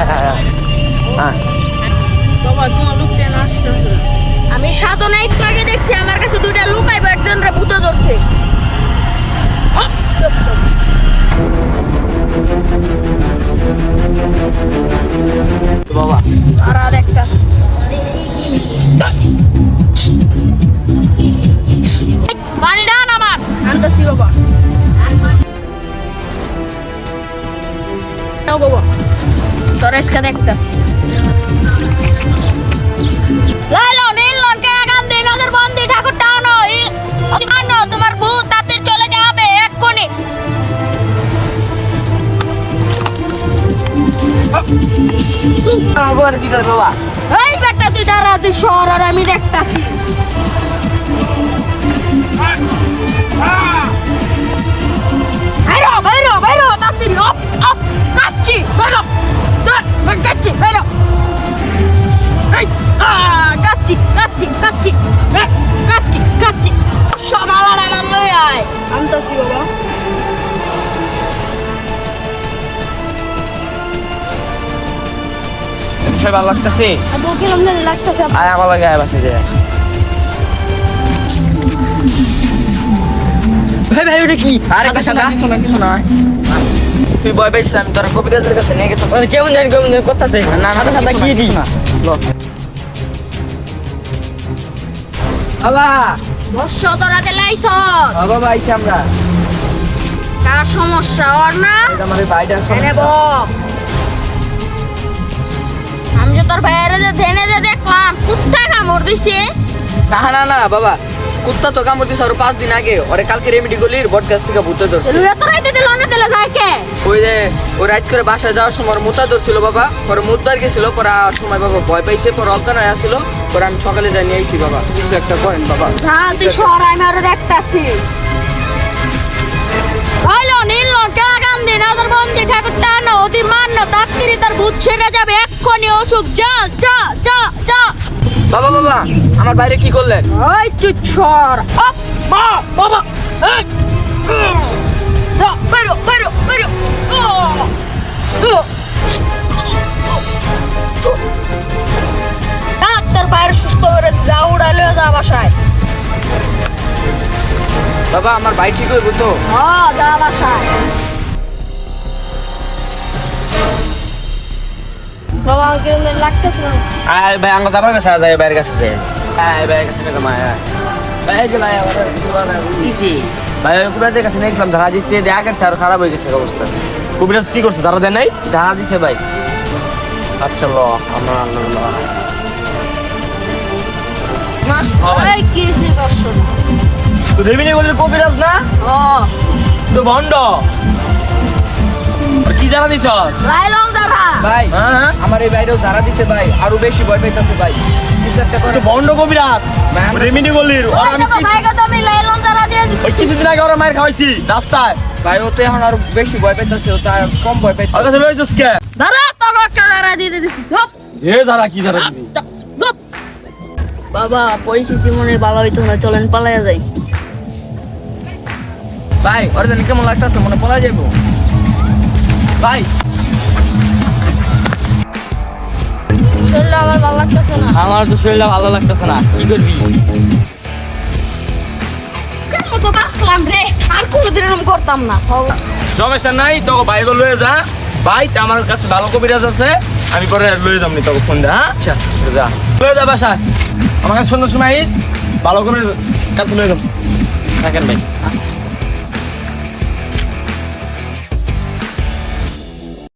হ্যাঁ হ্যাঁ হ্যাঁ। হ্যাঁ। আমি সাধনা একটু আগে দেখছি আমার কাছে দুইটা লোক আইবো একজন রে ভূত ধরছে। বাবা। আর একটা। এসকা দেখতাছি লাইলো নীল লঙ্কা আগাম দিন ওদের বন্দি ঠাকুর টানো মানো তোমার ভূত তাতে চলে যাবে এক্ষুনি। আমার বাবার কি করে এই বেটা তুই দাঁড়া তুই শহর আর আমি দেখতাছি। বাইরো কাচ্চি কাচ্চি কাচ্চি সব আলাদা আমার লই আয়। আনতেছি বাবা। সবাই ভালো লাগতেছে? আবু কিরম লাগতেছে? আয় আমার লাগে আয় বাসে যায়। ভাই ভাই ওটা কি? আরে কিছু না কিছু না কিছু না তুই ভয় পাইছিস আমি তোর কবিরাজের কাছে নিয়ে গেছিস কেমন জানি কেমন জানি করতেছে। না সাদা কি দি বাবা। বর্ষ তোরাতে লাইছস বাবা আইছি আমরা। কার সমস্যা ওর না? এই ভাইটার সমস্যা। আমি যে তোর ভাইয়ের যে ধেনে যে দেখলাম কুত্তা কামড় দিছে। না না না বাবা। কুত্তা তো কামড় দিছে আরও পাঁচ দিন আগে। ওরে কালকে রেমেডি গলির বট গাছ থেকে ভূতে ধরছে। তুই এত রাইতে দিল না দিলে যায় কে ওই যে ও রাইট করে বাসায় যাওয়ার সময় ওর মুতা ধরছিল বাবা পরে মুতবার গেছিল পরে আসার সময় বাবা ভয় পাইছে পরে অজ্ঞান হয়ে আসছিল পরে আমি সকালে যাই নিয়ে আইছি বাবা কিছু একটা করেন বাবা। যা তুই শহর আমি আরও দেখতাছি। হইল নীল কাগাম দিন আদার বন্দি ঠাকুর টানো অতি মান্য তাত্তিরি তার ভূত ছেড়ে যাবে এক্ষুনি অসুখ। যা যা যা যা। বাবা বাবা আমার বাইরে কি করলেন? ওই তুই মা বাবা এই। যা বেরো বেরো বেরো ও ও ডাক্তার বাইরে সুস্থ করে যা উড়ালে যা বাসায়। বাবা আমার ভাই ঠিক হইব তো? হ্যাঁ যা বাসায়। বাবা কিরম লাগতেছে না। আয় ভাই যাবার কাছে যায় বাইরের কাছে যায় আয় বাইরের কাছে না মায় ভাই যে ভাই আমার দিছি ভাই কুবিরাজের কাছে নিয়ে গেলাম ধারা দিচ্ছে দেখা গেছে আর খারাপ হয়ে গেছে অবস্থা। কুবিরাজ কি করছে ধারা দেয় নাই? ধারা দিছে ভাই। আচ্ছা ল আমরা আল্লাহ কবিরাজ না? তো ভণ্ড। কি জানা দাঁড়া ভাই হ্যাঁ হ্যাঁ। আমার এই বাইরেও যারা দিছে ভাই। আরও বেশি ভয় পাইতেছে ভাই। তো ভণ্ড কবিরাজ। ভাই, রেমিনি গলির ওর আমি ওই কিছুদিন আগে ওরা মায়ের খাওয়াইছি রাস্তায়। ভাই ও তো এখন আরও বেশি ভয় পাইতেছে ও তো কম ভয় পাইতেছে। কাছে লইছস কে? দাঁড়া তোকে একটা দাঁড়া দিয়ে দিচ্ছি ধপ। এ দাঁড়া কি দিবি? ধপ বাবা মনে ভালো হইতো না চলেন পালাইয়া যাই। ভাই ওর জানি কেমন লাগতেছে? মনে পলা যাব ভাই শরীরটা আমার ভালো লাগতেছে না। আমার তো শরীরটা ভালো লাগতেছে না কি করবি? বাঁচলাম রে আর কোনোদিন এরকম করতাম না। সমস্যা নাই তোকে বাইরে লয়ে যা। ভাই আমার কাছে ভালো কবিরাজ আছে আমি পরে লয়ে যাবনি তোকে ফোন দে হ্যাঁ? আচ্ছা। যা। লয়ে যা বাসায়। আমার কাছে সন্ধ্যার সময় আইস ভালো করে কাছে লয়ে যাম থাকেন ভাই।